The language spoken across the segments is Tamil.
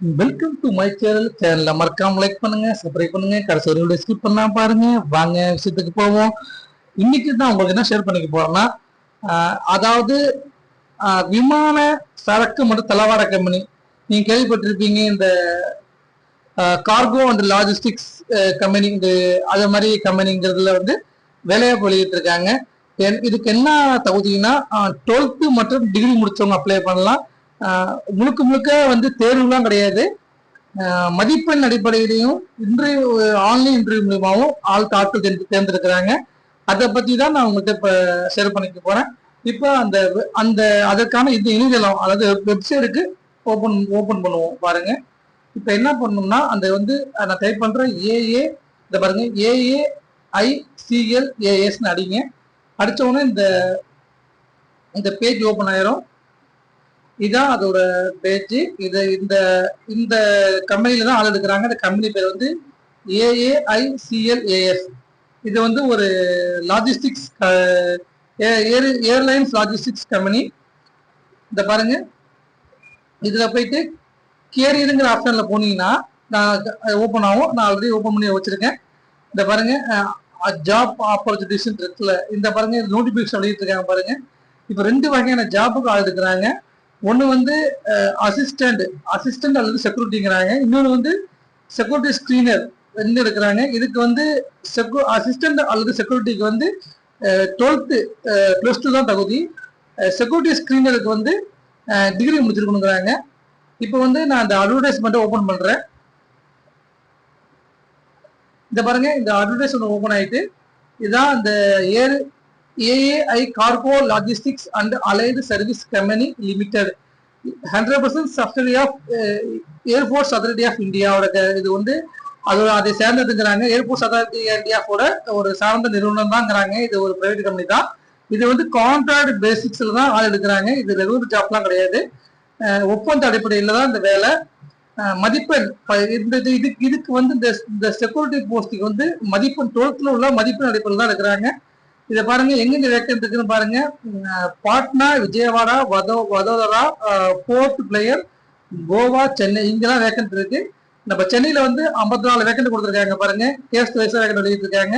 வெல்கம் டு மை சேனல் சேனலை மறக்காம லைக் பண்ணுங்க சப்ஸ்கிரைப் பண்ணுங்க கடைசி வரையும் ஸ்கிப் பண்ணாம பாருங்க. வாங்க விஷயத்துக்கு போவோம். இன்னைக்கு தான் உங்களுக்கு என்ன ஷேர் பண்ணிக்க போறேன்னா அதாவது விமான சரக்கு மற்றும் தளவாட கம்பெனி நீங்க கேள்விப்பட்டிருப்பீங்க இந்த கார்கோ அண்ட் லாஜிஸ்டிக்ஸ் கம்பெனி இந்த அது மாதிரி கம்பெனிங்கிறதுல வந்து வேலையா பொழிகிட்டு இருக்காங்க. என்- இதுக்கு என்ன தகுதினா டுவெல்த்து மற்றும் டிகிரி முடிச்சவங்க அப்ளை பண்ணலாம். முழுக்க முழுக்க வந்து தேர்வுலாம் கிடையாது. மதிப்பெண் அடிப்படையிலையும் இன்டர்வியூ ஆன்லைன் இன்டர்வியூ மூலியமாகவும் ஆள் ஆட்கள் தேர்ந்து தேர்ந்தெடுக்கிறாங்க. அதை பத்தி தான் நான் உங்கள்கிட்ட இப்போ ஷேர் பண்ணிக்க போறேன். இப்போ அந்த அந்த அதற்கான இது இணையதளம் அதாவது வெப்சைட்டுக்கு ஓப்பன் ஓப்பன் பண்ணுவோம் பாருங்க. இப்போ என்ன பண்ணணும்னா அந்த வந்து நான் டைப் பண்றேன் ஏஏ இந்த பாருங்க ஏஏ ஐசிஎல் ஏஎஸ்னு அடிங்க. அடிச்ச உடனே இந்த இந்த பேஜ் ஓப்பன் ஆயிரும். இதான் அதோட பேஜ் இது இந்த இந்த கம்பெனில தான் ஆள் எடுக்கிறாங்க. இந்த கம்பெனி பேர் வந்து ஏஏஐசிஎல்ஏஎஸ் இது வந்து ஒரு லாஜிஸ்டிக்ஸ் ஏர்லைன்ஸ் லாஜிஸ்டிக்ஸ் கம்பெனி இந்த பாருங்க. இதுல போயிட்டு கேரியருங்கிற ஆப்ஷன்ல போனீங்கன்னா நான் ஓப்பன் ஆகும். நான் ஆல்ரெடி ஓப்பன் பண்ணி வச்சிருக்கேன். இந்த பாருங்க. ஜாப் ஆப்பர்ச்சுனிட்டிஸ் இருக்குல்ல இந்த பாருங்க நோட்டிபிகேஷன் வெளியிட்டிருக்காங்க பாருங்க. இப்போ ரெண்டு வகையான ஜாபுக்கு ஆள் எடுக்கிறாங்க. ஒன்று வந்து அசிஸ்டன்ட் அசிஸ்டன்ட் அல்லது செக்யூரிட்டிங்கிறாங்க இன்னொன்று வந்து செக்யூரிட்டி ஸ்க்ரீனர் வந்து இருக்கிறாங்க இதுக்கு வந்து செக்யூ அசிஸ்டன்ட் அல்லது செக்யூரிட்டிக்கு வந்து டுவெல்த்து ப்ளஸ் டூ தான் தகுதி. செக்யூரிட்டி ஸ்க்ரீனருக்கு வந்து டிகிரி முடிச்சிருக்கணுங்கிறாங்க. இப்போ வந்து நான் அந்த அட்வர்டைஸ்மெண்ட்டை ஓப்பன் பண்ணுறேன் இந்த பாருங்க இந்த அட்வர்டைஸ்மெண்ட் ஓப்பன் ஆகிட்டு இதுதான் இந்த air AAI cargo logistics and allied service company limited hundred percent subsidiary of airports authority of இந்தியாவோட இது வந்து அதோட அதை சேர்ந்ததுங்கிறாங்க. ஏர்போர்ட்ஸ் அத்தாரிட்டி இந்தியாவோட ஒரு சார்ந்த நிறுவனம் தான்ங்கிறாங்க இது ஒரு பிரைவேட் கம்பெனி தான். இது வந்து கான்ட்ராக்ட் பேசிக்ஸ்ல தான் ஆள் எடுக்கிறாங்க. இது ரெகுலர் ஜாப்லாம் கிடையாது. ஒப்பந்த அடிப்படையில் தான் இந்த வேலை. மதிப்பெண் ப- இந்த இதுக்கு இதுக்கு வந்து இந்த இந்த செக்யூரிட்டி போஸ்ட்டுக்கு வந்து மதிப்பெண் டுவெல்த்தில் உள்ள மதிப்பெண் அடிப்படையில் தான் எடுக்கிறாங்க. இதை பாருங்க எங்கெங்க வேக்கன்ட் இருக்குன்னு பாருங்க. பாட்னா விஜயவாடா வதோ வதோதரா போர்ட் பிளேயர் கோவா சென்னை இங்கெல்லாம் வேக்கன்ட் இருக்கு. நம்ம சென்னையில வந்து ஐம்பத்தி நாலு வேக்கன்ட் கொடுத்துருக்காங்க பாருங்க. கேஸ்ட் வைஸா வேக்கன்ட் வெளியிட்டிருக்காங்க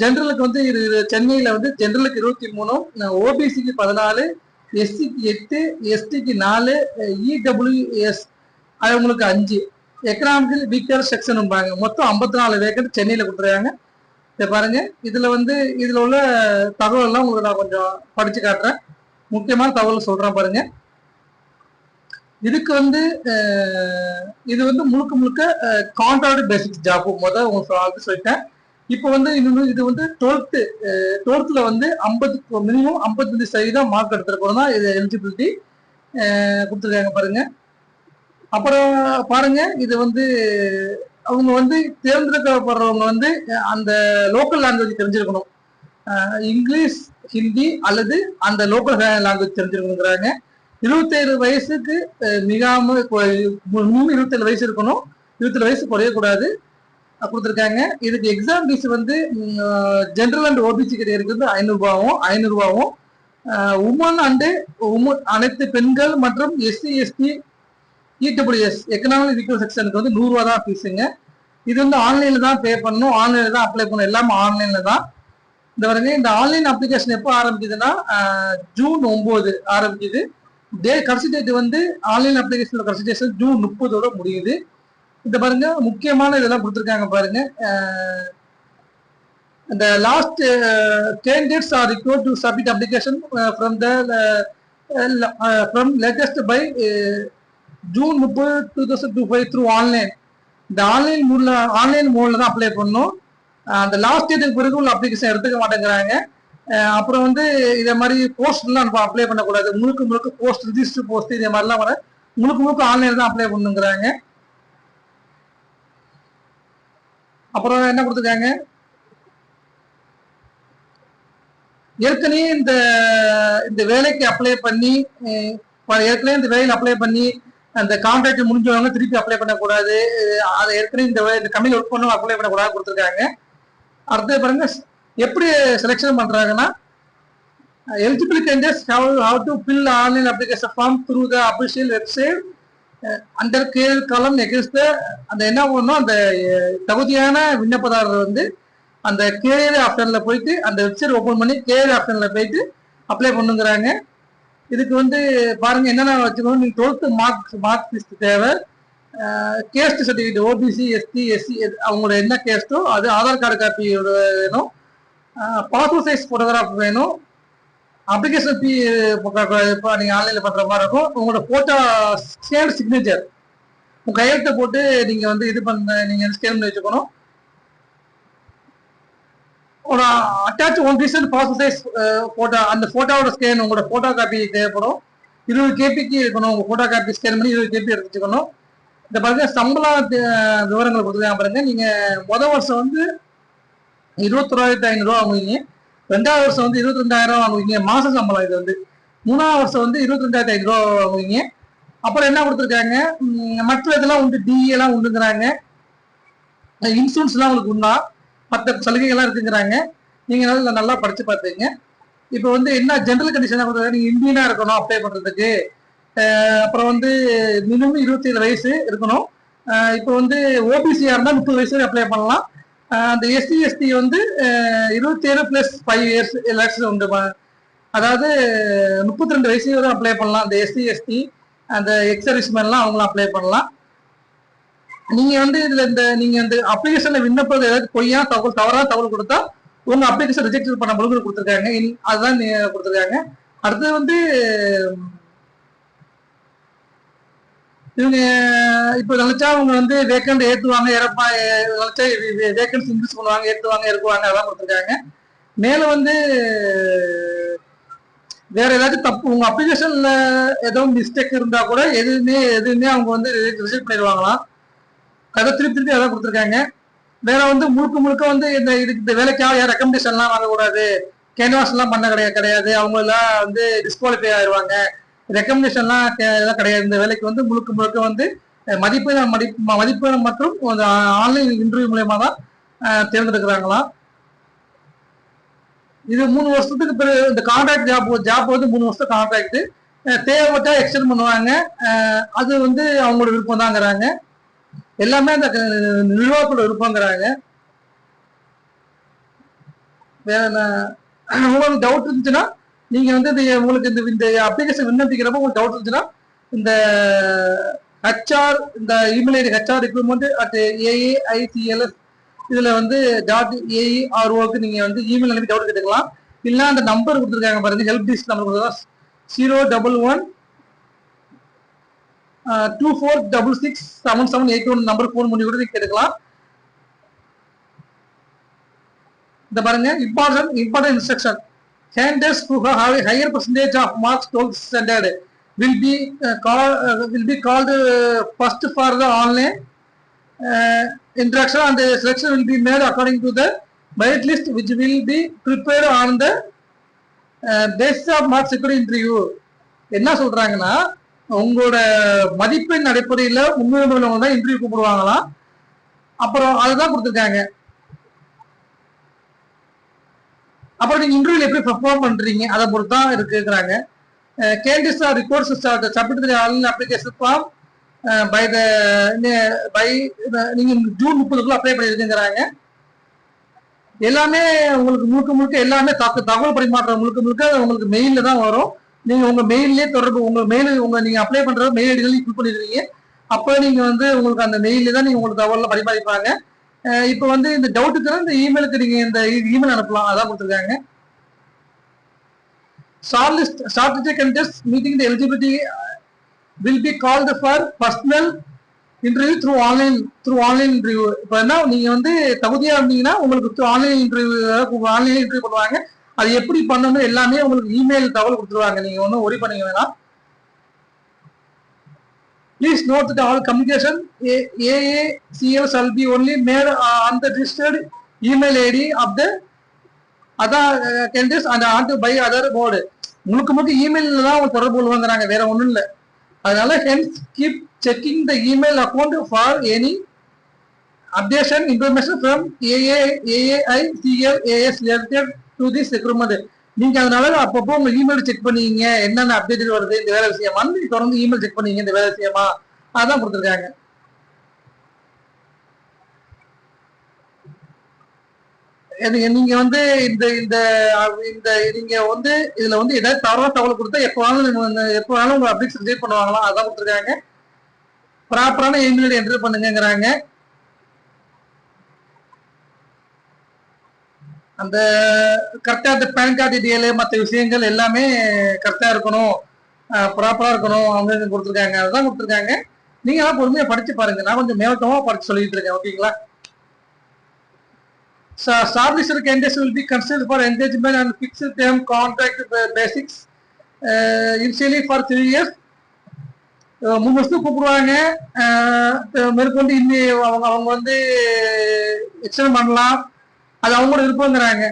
ஜென்ரலுக்கு வந்து இது சென்னையில வந்து ஜென்ரலுக்கு இருபத்தி மூணு ஓபிசிக்கு பதினாலு எஸ்சிக்கு எட்டு எஸ்டிக்கு நாலு இடபிள்யூஎஸ் அவங்களுக்கு அஞ்சு. எக்கனாமிக்கல் வீக்கர் செக்ஷன் மொத்தம் ஐம்பத்தி நாலு வேக்கன்ட் சென்னையில கொடுத்துருக்காங்க. இதை பாருங்க. இதுல வந்து இதுல உள்ள தகவல் எல்லாம் உங்களுக்கு நான் கொஞ்சம் படிச்சு காட்டுறேன். முக்கியமான தகவல் சொல்றேன் பாருங்க. இதுக்கு வந்து இது வந்து முழுக்க முழுக்க கான்ட்ராக்ட் பேசிக் ஜாப் முதல் உங்களுக்கு ஆல்ரெடி சொல்லிட்டேன். இப்போ வந்து இன்னொன்று இது வந்து டுவெல்த்து டுவெல்த்தில் வந்து ஐம்பது மினிமம் ஐம்பத்தஞ்சு சதவீதம் மார்க் எடுத்துருக்கணும் தான் இது எலிஜிபிலிட்டி கொடுத்துருக்காங்க பாருங்க. அப்புறம் பாருங்க இது வந்து அவங்க வந்து தேர்ந்தெடுக்கப்படுறவங்க வந்து அந்த லோக்கல் லாங்குவேஜ் தெரிஞ்சிருக்கணும். இங்கிலீஷ் ஹிந்தி அல்லது அந்த லோக்கல் லாங்குவேஜ் தெரிஞ்சிருக்கணுங்கிறாங்க. இருபத்தேழு வயசுக்கு மிகாம இருபத்தேழு வயசு இருக்கணும். இருபத்தேழு வயசு குறையக்கூடாது. கொடுத்துருக்காங்க. இதுக்கு எக்ஸாம் ஃபீஸ் வந்து ஜென்ரல் அண்ட் ஓபிசி கிடையாது வந்து ஐநூறுபாவும் ஐநூறுபாவும். உமன் அண்டு உமன் அனைத்து பெண்கள் மற்றும் SC ST EWS economic weaker செக்ஷனுக்கு வந்து நூறுரூவா தான் ஃபீஸுங்க இது வந்து ஆன்லைன்ல தான் பே பண்ணணும். ஆன்லைன்ல தான் அப்ளை பண்ணணும். எல்லாமே ஆன்லைன்ல தான். இந்த பாருங்க இந்த ஆன்லைன் அப்ளிகேஷன் எப்போ ஆரம்பிக்குதுன்னா ஜூன் ஒன்பது ஆரம்பிக்குது. டே கடைசி டேட் வந்து ஆன்லைன் அப்ளிகேஷன் கடைசி டேட் ஜூன் முப்பதோட முடியுது. இந்த பாருங்க முக்கியமான இதெல்லாம் கொடுத்துருக்காங்க பாருங்க. இந்த last candidates are required to submit application from the from latest by June முப்பது two thousand two five through online இந்த ஆன்லைன் மூல ஆன்லைன் மூலில் தான் அப்ளை பண்ணணும். அந்த லாஸ்ட் இயருக்கு பிறகு உள்ள அப்ளிகேஷன் எடுத்துக்க மாட்டேங்கிறாங்க. அப்புறம் வந்து இதே மாதிரி போஸ்ட்லாம் நம்ம அப்ளை பண்ணக்கூடாது. முழுக்க முழுக்க போஸ்ட் ரிஜிஸ்டர் போஸ்ட் இதே மாதிரிலாம் வர முழுக்க முழுக்க ஆன்லைன் தான் அப்ளை பண்ணுங்கிறாங்க. அப்புறம் என்ன கொடுத்துருக்காங்க? ஏற்கனவே இந்த இந்த வேலைக்கு அப்ளை பண்ணி ப- ஏற்கனவே இந்த வேலையில் அப்ளை பண்ணி அந்த கான்ட்ராக்ட் முடிஞ்சவங்க திருப்பி அப்ளை பண்ணக்கூடாது. அதை ஏற்கனவே இந்த இந்த கம்பெனி ஒர்க் பண்ணவங்க அப்ளை பண்ணக்கூடாது கொடுத்துருக்காங்க. அடுத்தது பாருங்க எப்படி செலெக்ஷன் பண்ணுறாங்கன்னா eligible candidates have, have to fill online application form through the official website. Under கேள் காலம் நெக்ஸ்ட் அந்த என்ன பண்ணணும் அந்த தகுதியான விண்ணப்பதாரர் வந்து அந்த கேரியர் ஆப்ஷனில் போயிட்டு அந்த வெப்சைட் ஓப்பன் பண்ணி கேரியர் ஆப்ஷனில் போயிட்டு அப்ளை பண்ணுங்கிறாங்க. இதுக்கு வந்து பாருங்க என்னென்ன வச்சுக்கணும் நீங்க டுவெல்த் மார்க் மார்க் லிஸ்ட் தேவை. Caste certificate OBC ST SC அவங்களோட என்ன கேஸ்டோ அது ஆதார் கார்டு காப்பியோட வேணும். பாஸ்போர்ட் சைஸ் போட்டோகிராஃப் வேணும். அப்ளிகேஷன் ஃபீ இப்போ நீங்கள் ஆன்லைனில் பண்ணுற மாதிரி இருக்கும். உங்களோட ஃபோட்டோ ஸ்கேன் சிக்னேச்சர் உங்கள் கையெழுத்தை போட்டு நீங்கள் வந்து இது பண்ண நீங்கள் ஸ்கேன் பண்ணி வச்சுக்கணும். ஒரு attach one recent passport size photo அந்த ஃபோட்டோவோட ஸ்கேன் உங்களோட போட்டோ காப்பி தேவைப்படும். இருபது கேபிக்கு இருக்கணும் உங்கள் போட்டோ காப்பி ஸ்கேன் பண்ணி இருபது கேபி எடுத்துக்கணும். இந்த பாருங்க சம்பள விவரங்களை கொடுத்துருக்காங்க பாருங்க. நீங்கள் முத வருஷம் வந்து இருபத்தொராயிரத்தி ஐநூறுரூவா வாங்குவீங்க. ரெண்டாவது வருஷம் வந்து இருபத்தி ரெண்டாயிரம் வாங்குவீங்க. மாச சம்பளம் இது வந்து. மூணாவது வருஷம் வந்து இருபத்தி ரெண்டாயிரத்தி ஐநூறுரூவா வாங்குவீங்க. அப்புறம் என்ன கொடுத்துருக்காங்க? மற்ற இதெல்லாம் உண்டு டிஏ எல்லாம் உண்டுங்கிறாங்க. இன்சூரன்ஸ்லாம் உங்களுக்கு உண்டா? மற்ற சலுகைகள்லாம் இருக்குங்கிறாங்க. நீங்கள் நல்லா படித்து பார்த்துங்க இப்போ வந்து என்ன ஜென்ரல் கண்டிஷனாக கொடுத்தாங்க. நீங்கள் இந்தியனாக இருக்கணும் அப்ளை பண்ணுறதுக்கு அப்புறம் வந்து மினிமம் இருபத்தி ஏழு வயசு இருக்கணும். இப்போ வந்து ஓபிசியாக இருந்தால் முப்பது வயசு வரை அப்ளை பண்ணலாம். அந்த எஸ்சி எஸ்டி வந்து இருபத்தி ஏழு ப்ளஸ் ஃபைவ் இயர்ஸ் லேக்ஸ் உண்டு. அதாவது முப்பத்தி ரெண்டு வயசு வரை அப்ளை பண்ணலாம். அந்த எஸ்சி எஸ்டி அந்த எக்ஸர்விஸ்மேன்லாம் அவங்களும் அப்ளை பண்ணலாம். நீங்க வந்து இதுல இந்த நீங்க இந்த அப்ளிகேஷன்ல விண்ணப்பம் ஏதாவது பொய்யா தகவல் தவறான தகவல் கொடுத்தா உங்க அப்ளிகேஷன் ரிஜெக்ட் பண்ண முழுக்க கொடுத்துருக்காங்க. அதுதான் நீ கொடுத்துருக்காங்க. அடுத்தது வந்து இவங்க இப்ப நினைச்சா அவங்க வந்து வேக்கண்ட் ஏத்துவாங்க இறப்பா நினைச்சா வேக்கன்ஸ் இன்க்ரீஸ் பண்ணுவாங்க ஏத்துவாங்க இறக்குவாங்க அதான் கொடுத்துருக்காங்க. மேல வந்து வேற ஏதாச்சும் தப்பு உங்க அப்ளிகேஷன்ல ஏதோ மிஸ்டேக் இருந்தா கூட எதுவுமே எதுவுமே அவங்க வந்து ரிஜெக்ட் பண்ணிடுவாங்களாம். அதை திருப்பி திருப்பி அதான் கொடுத்துருக்காங்க. வேற வந்து முழுக்க முழுக்க வந்து இந்த இதுக்கு இந்த வேலைக்காக யார் ரெக்கமெண்டேஷன்லாம் வாங்கக்கூடாது. கேன்வாஸ் எல்லாம் பண்ண கிடையாது கிடையாது. அவங்க எல்லாம் வந்து டிஸ்குவாலிஃபை ஆயிடுவாங்க ரெக்கமெண்டேஷன்லாம் எல்லாம் கிடையாது. இந்த வேலைக்கு வந்து முழுக்க முழுக்க வந்து அஹ், மதிப்பெண் மதிப்பு மதிப்பெண் மற்றும் ஆன்லைன் இன்டர்வியூ மூலயமா தான் தேர்ந்தெடுக்கிறாங்களாம். இது மூணு வருஷத்துக்கு பிறகு இந்த கான்ட்ராக்ட் ஜாப் ஜாப் வந்து மூணு வருஷம் கான்ட்ராக்ட் தேவைப்பட்டா எக்ஸ்டெண்ட் பண்ணுவாங்க. அது வந்து அவங்களோட விருப்பம் தாங்கிறாங்க எல்லாமே அந்த நிர்வாகத்தோட விருப்பங்கிறாங்க. வேற என்ன? உங்களுக்கு டவுட் இருந்துச்சுன்னா நீங்க வந்து இந்த உங்களுக்கு இந்த இந்த அப்ளிகேஷன் விண்ணப்பிக்கிறப்ப உங்களுக்கு டவுட் இருந்துச்சுன்னா இந்த ஹச்ஆர் இந்த email ID HR recruitment at AAICLS இதுல வந்து டாட் ஏஇஆர்ஓக்கு நீங்க வந்து இமெயில் அனுப்பி டவுட் கேட்டுக்கலாம். இல்லைன்னா அந்த நம்பர் கொடுத்துருக்காங்க பாருங்க ஹெல்ப் டெஸ்க் நம்பர் கொடுத்துருக்காங்க. Zero double one two four double six seven seven eight one number phone பண்ணி கூட நீங்க கேட்டுக்கலாம் இந்த பாருங்க important important instruction candidates who have a higher percentage of marks 12th standard will be uh, called uh, will be called uh, first for the online uh, interaction and the selection will be made according to the merit list which will be prepared on the uh, basis of mark security interview என்ன சொல்றாங்கன்னா உங்களோட மதிப்பெண் அடிப்படையில முன்னுரிமை உள்ளவங்க தான் இன்டர்வியூ கூப்பிடுவாங்களாம் அப்புறம் அதுதான் கொடுத்துருக்காங்க. அப்புறம் நீங்க இன்டர்வியூல எப்படி பெர்ஃபார்ம் பண்றீங்க? அதை பொறுத்து தான் இருக்குங்கிறாங்க candidates are reports submit online application form by the by நீங்க ஜூன் முப்பதுக்குள்ள அப்ளை பண்ணிருக்குங்கிறாங்க. எல்லாமே உங்களுக்கு முழுக்க முழுக்க எல்லாமே தகவல் பரிமாற்றம் முழுக்க முழுக்க உங்களுக்கு மெயில்ல தான் வரும். நீங்க உங்க மெயிலே தொடர்பு உங்க மெயில் உங்க நீங்க அப்ளை பண்ற மெயில் ஐடிகள் ஃபில் பண்ணிருக்கீங்க அப்போ நீங்க வந்து உங்களுக்கு அந்த மெயில தான் நீங்க உங்களுக்கு தகவல் பரிமாறிப்பாங்க. அஹ் இப்போ வந்து இந்த டவுட்டுக்கு இந்த இமெயிலுக்கு நீங்க இந்த இமெயில் அனுப்பலாம். அதான் கொடுத்துருக்காங்க. Short list short candidates meeting the eligibility will be called for personal interview through online through online interview இப்போ என்ன நீங்க வந்து தகுதியாக இருந்தீங்கன்னா உங்களுக்கு ஆன்லைன் இன்டர்வியூ ஆன்லைன் இன்டர்வியூ பண்ணுவாங்க. அது எப்படி பண்ணணும் எல்லாமே உங்களுக்கு இமெயில் தகவல் கொடுத்துருவாங்க. நீங்க ஒன்றும் ஒரி பண்ணிக்க வேணாம். Please note that all communication AA AACL shall be only made uh, registered email ID of the of the other on to by other board முழுக்க முழுக்க இமெயில்ல தான் அவங்க தொடர்பு கொள்வாங்கிறாங்க. வேற ஒன்றும் இல்லை. அதனால hence keep checking the email account for any updation information from AA AAI CL AS to this recruitment நீங்க அதனால அப்பப்போ உங்க இமெயில் செக் பண்ணீங்க என்னென்ன அப்டேட் வருது இந்த வேலை விஷயமா? நீங்க தொடர்ந்து இமெயில் செக் பண்ணீங்க இந்த வேலை விஷயமா? அதான் கொடுத்துருக்காங்க. நீங்க வந்து இந்த இந்த இந்த நீங்க வந்து இதுல வந்து ஏதாவது தவறான தகவல் கொடுத்தா எப்போ வேணாலும் வந்து வேணாலும் உங்க அப்டேட்ஸ் ரிஜெக்ட் பண்ணுவாங்களா? அதான் கொடுத்துருக்காங்க. ப்ராப்பரான இமெயில் என்டர் பண்ணுங்கங்கிறாங்க. அந்த கரெக்டா அந்த பேன் கார்டு டீடைல் மற்ற விஷயங்கள் எல்லாமே கரெக்டா இருக்கணும். ப்ராப்பரா இருக்கணும். அவங்க கொடுத்துருக்காங்க. அதுதான் கொடுத்துருக்காங்க. நீங்க எல்லாம் பொறுமையா படிச்சு பாருங்க. நான் கொஞ்சம் மேலோட்டமா படிச்சு சொல்லிட்டு இருக்கேன். ஓகேங்களா So established candidates will be considered for engagement and fixed term contract ba- basics uh, initially for three years. மூணு வருஷத்துக்கு கூப்பிடுவாங்க. மேற்கொண்டு இன்னி அவங்க அவங்க வந்து எக்ஸ்டெண்ட் பண்ணலாம். அது அவங்களோட விருப்பங்கிறாங்க.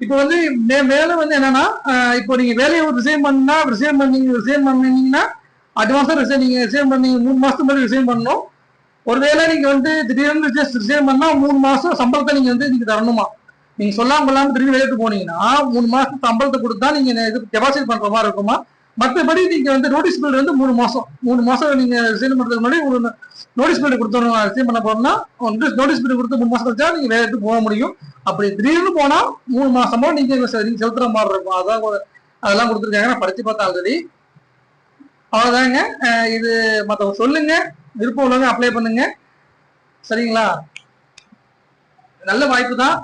இப்போ வந்து மே- மேலும் வந்து என்னன்னா இப்போ நீங்க வேலையை ரிசைன் பண்ணா ரிசைன் பண்ணீங்க ரிசைன் பண்ணீங்கன்னா அட்வான்ஸா ரிசைன் நீங்க ரிசைன் பண்ணீங்க மூணு மாசத்துக்கு முன்னாடி ரிசைன் பண்ணணும். ஒருவேளை நீங்க வந்து திடீர்னு ஜஸ்ட் ரிசைன் பண்ணா மூணு மாசம் சம்பளத்தை நீங்க வந்து நீங்க தரணுமா? நீங்க சொல்லாம கொள்ளாம திடீர்னு வெளியிட்டு போனீங்கன்னா மூணு மாசம் சம்பளத்தை கொடுத்தா நீங்க இது டெபாசிட் பண்ற மாதிரி இருக்குமா? மற்றபடி நீங்க வந்து நோட்டீஸ் பீரியட் வந்து மூணு மாசம். மூணு மாசம் நீங்க சீன் பண்றதுக்கு முன்னாடி ஒரு நோட்டீஸ் பீரியட் கொடுத்தோம் சீன் பண்ண போறோம்னா நோட்டீஸ் பீரியட் கொடுத்து மூணு மாசம் கழிச்சா நீங்க வேற இடத்துக்கு போக முடியும். அப்படி திடீர்னு போனா மூணு மாசமா நீங்க நீங்க செலுத்துற மாதிரி இருக்கும். அதான் அதெல்லாம் கொடுத்துருக்காங்க. நான் படிச்சு பார்த்தேன் ஆல்ரெடி அவ்வளவுதாங்க. இது மற்றவங்க சொல்லுங்க. விருப்பம் உள்ளவங்க அப்ளை பண்ணுங்க. சரிங்களா? நல்ல வாய்ப்பு தான்.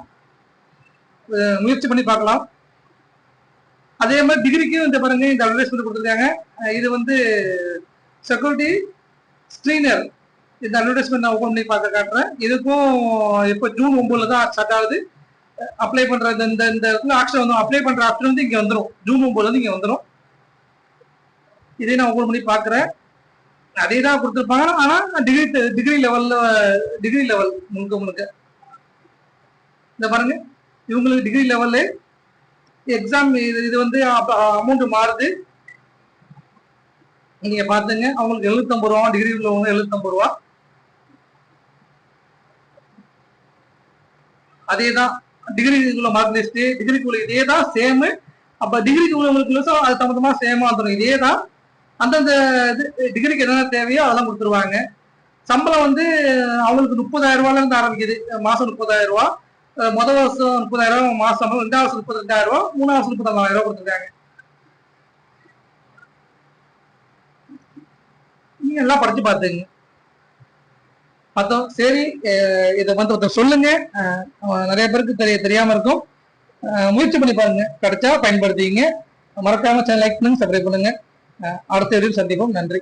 முயற்சி பண்ணி பார்க்கலாம். அதே மாதிரி டிகிரிக்கும் இந்த பாருங்க இந்த அட்வர்டைஸ்மெண்ட் கொடுத்துருக்காங்க. இது வந்து செக்யூரிட்டி ஸ்க்ரீனர் இந்த அட்வர்டைஸ்மெண்ட் நான் ஓப்பன் பண்ணி பார்க்க காட்டுறேன். இதுக்கும் இப்போ ஜூன் ஒன்பதுல தான் ஸ்டார்ட் ஆகுது. அப்ளை பண்ற இந்த இந்த இந்த ஆப்ஷன் வந்து அப்ளை பண்ற ஆப்ஷன் வந்து இங்க வந்துடும் ஜூன் ஒன்பதுல இருந்து இங்க வந்துடும் இதே நான் ஓப்பன் பண்ணி பார்க்குறேன். அதே தான் கொடுத்துருப்பாங்க. ஆனா டிகிரி டிகிரி லெவல்ல டிகிரி லெவல் முழுக்க முழுக்க. இந்த பாருங்க இவங்களுக்கு டிகிரி லெவல்ல எக்ஸாம் இது இது வந்து அமௌண்ட் மாறுது. நீங்க பாத்துங்க. அவங்களுக்கு எழுநூத்தம்பது ரூபா டிகிரி உள்ளவங்க எழுநூத்தம்பது ரூபா. அதே தான் டிகிரிக்குள்ள மார்க் லிஸ்ட் டிகிரிக்குள்ள இதே தான் சேம் அப்ப டிகிரிக்கு உள்ளவங்களுக்கு அது சம்பந்தமா சேமா வந்துடும் இதே தான் அந்தந்த டிகிரிக்கு என்னென்ன தேவையோ அதெல்லாம் கொடுத்துருவாங்க. சம்பளம் வந்து அவங்களுக்கு முப்பதாயிரம் ரூபாயில இருந்து ஆரம்பிக்குது. மாசம் முப்பதாயிரம் ரூபாய் முதல் வருஷம் முப்பதாயிரம் ரூபாய் மாசம் சம்பளம் ரெண்டாவது வருஷம் முப்பத்தி ரெண்டாயிரம் ரூபாய் மூணாவது வருஷம் முப்பத்தாயிரம் ரூபாய் கொடுத்துருக்காங்க. நீங்க எல்லாம் படிச்சு பாத்துங்க பார்த்தோம் சரி இதை வந்து ஒருத்தர் சொல்லுங்க. நிறைய பேருக்கு தெரிய தெரியாம இருக்கும். முயற்சி பண்ணி பாருங்க. கிடைச்சா பயன்படுத்திங்க மறக்காம சேனல் லைக் பண்ணுங்க சப்ஸ்கிரைப் பண்ணுங்க. அடுத்த வீடியோ சந்திப்போம். நன்றி.